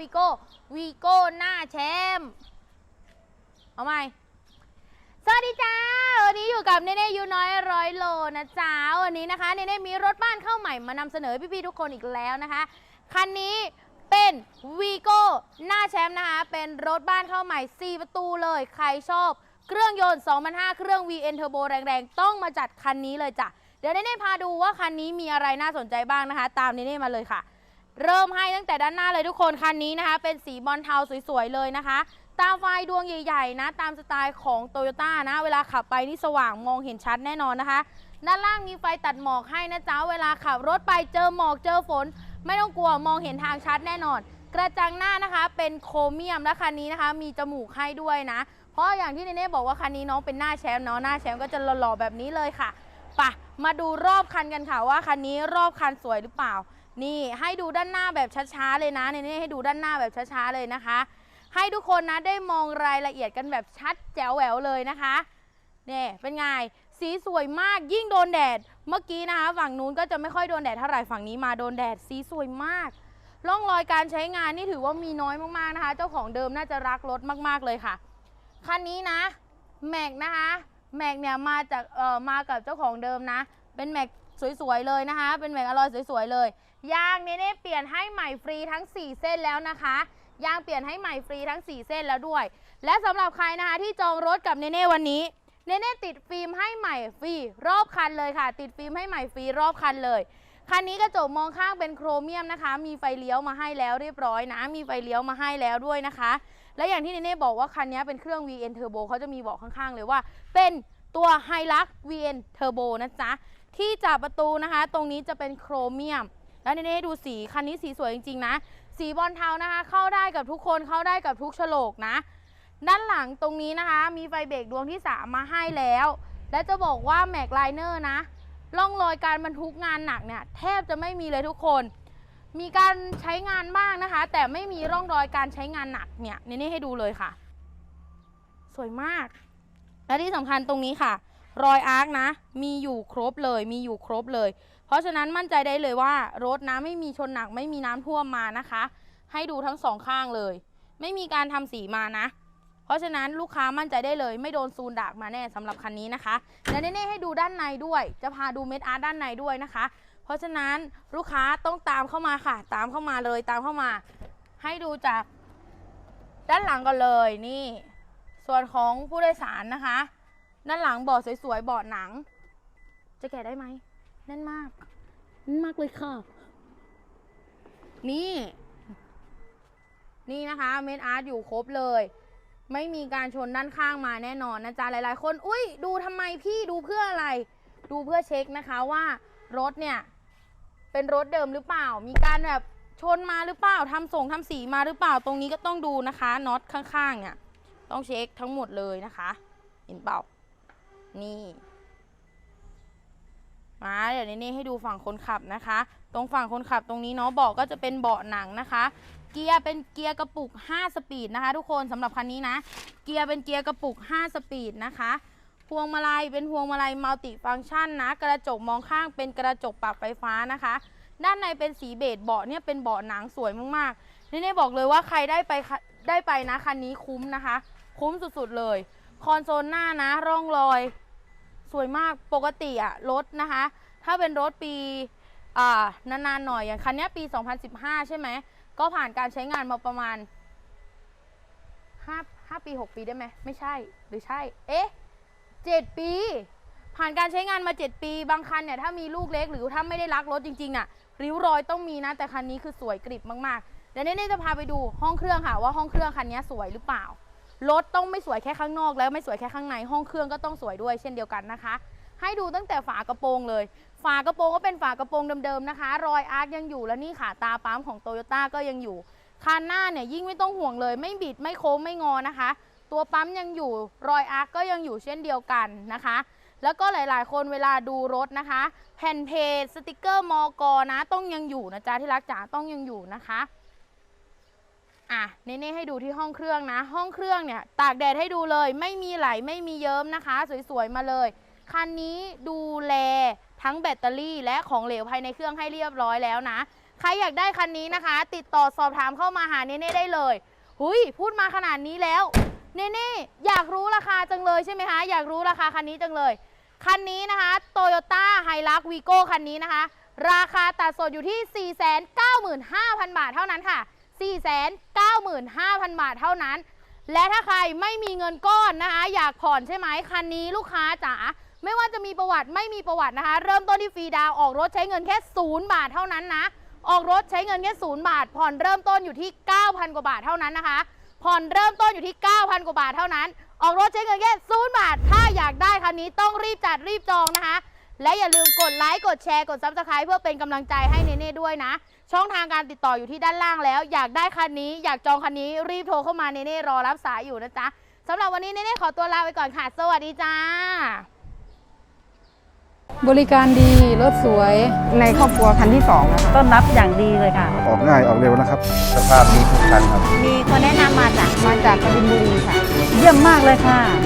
วีโก้วีโก้หน้าแชมป์เอาใหม่สวัสดีจ้า วันนี้อยู่กับเนเน่ยูน้อยร้อยโลนะจ๊ะวันนี้นะคะเนเน่มีรถบ้านเข้าใหม่มานำเสนอพี่ๆทุกคนอีกแล้วนะคะ คันนี้เป็นวีโก้หน้าแชมป์นะคะ เป็นรถบ้านเข้าใหม่ 4 ประตูเลย ใครชอบ เครื่องยนต์2005 เครื่อง VN Turbo แรงๆ ต้องมาจัดคันนี้เลยจ้ะ เดี๋ยวเนเน่พาดูว่าคันนี้มีอะไรน่าสนใจบ้างนะคะ ตามเนเน่มาเลยค่ะ เริ่มให้ตั้งแต่ด้านหน้าเลยทุกคนคันนี้นะคะ เป็นสีบอลเทาสวยๆเลยนะคะ ตาไฟดวงใหญ่ๆนะ ตามสไตล์ของโตโยต้านะ เวลาขับไปนี่สว่างมองเห็นชัดแน่นอนนะคะ ด้านล่างมีไฟตัดหมอกให้นะจ๊ะเวลาขับรถไปเจอหมอกเจอฝน ไม่ต้องกลัวมองเห็นทางชัดแน่นอน กระจังหน้านะคะ เป็นโครเมียมและคันนี้นะคะ มีจมูกให้ด้วยนะ เพราะอย่างที่เนเน่บอกว่าคันนี้น้องเป็นหน้าแชมป์เนาะหน้าแชมป์ก็จะหล่อๆแบบนี้เลยค่ะปะมาดูรอบคันกันค่ะว่าคันนี้รอบคันสวยหรือเปล่า นี่ให้ดูด้านหน้าแบบช้าๆเลยนะเนเน่ให้ดูด้านหน้าแบบช้าๆเลยนะคะ ให้ทุกคนนะได้มองรายละเอียดกันแบบชัดแจ๋วแหววเลยนะคะเนี่ยเป็นไงสีสวยมากยิ่งโดนแดด เมื่อกี้นะคะฝั่งนู้นก็จะไม่ค่อยโดนแดดเท่าไหร่ฝั่งนี้มาโดนแดดสีสวยมากร่องรอยการใช้งานนี่ถือว่ามีน้อยมากๆนะคะ เจ้าของเดิมน่าจะรักรถมากๆเลยค่ะคันนี้นะแม็กนะคะแม็กเนี่ยมาจากเอ่อมากับเจ้าของเดิมนะ เป็นแม็ก สวยๆเลยนะคะ เป็นแม็กอลอยสวยๆเลย ยางเนเน่เปลี่ยนให้ใหม่ฟรีทั้ง 4 เส้นแล้วนะคะยางเปลี่ยนให้ใหม่ฟรีทั้ง 4 เส้นแล้วด้วย และสำหรับใครนะคะที่จองรถกับเนเน่วันนี้เนเน่ติดฟิล์มให้ใหม่ฟรีรอบคันเลยค่ะ ติดฟิล์มให้ใหม่ฟรีรอบคันเลยคันนี้กระจกมองข้างเป็นโครเมียมนะคะ มีไฟเลี้ยวมาให้แล้วเรียบร้อยนะ มีไฟเลี้ยวมาให้แล้วด้วยนะคะ และอย่างที่เนเน่บอกว่าคันนี้เป็นเครื่อง VN Turbo เขาจะมีบอกข้างๆเลยว่า เป็นตัว h i l u x VN Turbo นะจ๊ะ ที่จับประตูนะคะ ตรงนี้จะเป็นโครเมียม แล้วเนเน่ดูสีคันนี้สีสวยจริงๆนะ สีบอลเทานะคะ เข้าได้กับทุกคนเข้าได้กับทุกโฉลกนะ ด้านหลังตรงนี้นะคะ มีไฟเบรกดวงที่ 3 มาให้แล้ว และจะบอกว่าแม็กไลเนอร์นะร่องรอยการบรรทุกงานหนักเนี่ยแทบจะไม่มีเลยทุกคน มีการใช้งานบ้างนะคะ แต่ไม่มีร่องรอยการใช้งานหนักเนี่ยเนเน่ให้ดูเลยค่ะ สวยมาก และที่สำคัญตรงนี้ค่ะ รอยอาร์คนะ มีอยู่ครบเลย มีอยู่ครบเลย เพราะฉะนั้นมั่นใจได้เลยว่ารถนะไม่มีชนหนักไม่มีน้ำท่วมมานะคะ ให้ดูทั้งสองข้างเลย ไม่มีการทำสีมานะ เพราะฉะนั้นลูกค้ามั่นใจได้เลย ไม่โดนซูนดากมาแน่สำหรับคันนี้นะคะและเน่ๆให้ดูด้านในด้วย จะพาดูเม็ดอาร์ตด้านในด้วยนะคะ เพราะฉะนั้นลูกค้าต้องตามเข้ามาค่ะ ตามเข้ามาเลยตามเข้ามา ให้ดูจากด้านหลังก่อนเลยนี่ ส่วนของผู้โดยสารนะคะ ด้านหลังเบาะสวยๆเบาะหนัง จะแกะได้ไหมแน่นมากแน่นมากเลยค่ะ นี่ นี่นะคะเมดอาร์ตอยู่ครบเลย ไม่มีการชนด้านข้างมาแน่นอนนะจ๊ะหลายๆ คน อุ้ยดูทำไมพี่ดูเพื่ออะไร ดูเพื่อเช็คนะคะว่ารถเนี่ย เป็นรถเดิมหรือเปล่า มีการแบบชนมาหรือเปล่าทำส่งทำสีมาหรือเปล่าตรงนี้ก็ต้องดูนะคะน็อตข้างๆเนี่ยต้องเช็คทั้งหมดเลยนะคะ เห็นเปล่า นี่มาเดี๋ยวนี้ให้ดูฝั่งคนขับนะคะ ตรงฝั่งคนขับตรงนี้เนาะเบาะก็จะเป็นเบาะหนังนะคะ เกียร์เป็นเกียร์กระปุก 5 สปีดนะคะ ทุกคนสำหรับคันนี้นะ เกียร์เป็นเกียร์กระปุก 5 สปีดนะคะพวงมาลัยเป็นพวงมาลัยมัลติฟังก์ชันนะ กระจกมองข้างเป็นกระจกปรับไฟฟ้านะคะ ด้านในเป็นสีเบจเบาะเนี่ยเป็นเบาะหนังสวยมากๆนี่บอกเลยว่าใครได้ไปได้ไปนะคันนี้คุ้มนะคะ คุ้มสุดๆเลย คอนโซลหน้านะร่องรอย สวยมากปกติอะรถนะคะ ถ้าเป็นรถปีอ่านานๆหน่อยอย่างคันนี้ปี 2015 ใช่ไหม ก็ผ่านการใช้งานมาประมาณ 5 5 ปี 6 ปีได้ไหม ไม่ใช่หรือใช่ เอ๊ะ 7 ปี ผ่านการใช้งานมา 7 ปี บางคันเนี่ย ถ้ามีลูกเล็กหรือถ้าไม่ได้รักรถจริงๆน่ะ ริ้วรอยต้องมีนะ แต่คันนี้คือสวยกริบมากๆเดี๋ยวเน่จะพาไปดูห้องเครื่องค่ะว่าห้องเครื่องคันนี้สวยหรือเปล่า รถต้องไม่สวยแค่ข้างนอก แล้วไม่สวยแค่ข้างในห้องเครื่องก็ต้องสวยด้วยเช่นเดียวกันนะคะ ให้ดูตั้งแต่ฝากระโปรงเลย ฝากระโปรงก็เป็นฝากระโปรงเดิมๆนะคะ รอยอาร์คยังอยู่และนี่ค่ะตาปั๊มของโตโยต้าก็ยังอยู่คันหน้าเนี่ยยิ่งไม่ต้องห่วงเลย ไม่บิดไม่โค้งไม่งอนะคะ ตัวปั๊มยังอยู่รอยอาร์คก็ยังอยู่เช่นเดียวกันนะคะ แล้วก็หลายๆ คนเวลาดูรถนะคะ แผ่นเพจสติกเกอร์มอกอนะ ต้องยังอยู่นะจ๊ะที่รักจ๋าต้องยังอยู่นะคะ อะเน่ๆให้ดูที่ห้องเครื่องนะ ห้องเครื่องเนี่ยตากแดดให้ดูเลย ไม่มีไหลไม่มีเยิ้มนะคะ สวยๆมาเลยคันนี้ดูแลทั้งแบตเตอรี่และของเหลวภายในเครื่องให้เรียบร้อยแล้วนะ ใครอยากได้คันนี้นะคะ ติดต่อสอบถามเข้ามาหาเน่ได้เลยหุยพูดมาขนาดนี้แล้วเน่อยากรู้ราคาจังเลยใช่ไหมคะอยากรู้ราคาคันนี้จังเลยคันนี้นะคะ Toyota h i l u x Vigo คันนี้นะคะ ราคาตัดสดอยู่ที่ 495,000 บาทเท่านั้นค่ะ 495,000 บาทเท่านั้น และถ้าใครไม่มีเงินก้อนนะคะ อยากผ่อนใช่ไหมคันนี้ลูกค้าจ๋าไม่ว่าจะมีประวัติไม่มีประวัตินะคะ เริ่มต้นที่ฟรีดาวออกรถใช้เงินแค่ศูนย์บาทเท่านั้นนะ ออกรถใช้เงินแค่ศูนย์บาท ผ่อนเริ่มต้นอยู่ที่ 9,000 กว่าบาทเท่านั้นนะคะ ผ่อนเริ่มต้นอยู่ที่ 9,000 กว่าบาทเท่านั้น ออกรถใช้เงินแค่ศูนย์บาท ถ้าอยากได้คันนี้ต้องรีบจัดรีบจองนะคะ และอย่าลืมกดไลค์กดแชร์กด Subscribe เพื่อเป็นกำลังใจให้เนเน่ด้วยนะ ช่องทางการติดต่ออยู่ที่ด้านล่างแล้ว อยากได้คันนี้ อยากจองคันนี้รีบโทรเข้ามาเนเน่รอรับสายอยู่นะจ๊ะสำหรับวันนี้เนเน่ขอตัวลาไปก่อนค่ะ สวัสดีจ้า บริการดี รถสวย ในครอบครัวคันที่สองนะคะต้อนรับอย่างดีเลยค่ะ ออกง่ายออกเร็วนะครับ สภาพดีทุกคันครับ มีคนแนะนำมาจากมาจากกบินบุรีค่ะ เยี่ยมมากเลยค่ะสม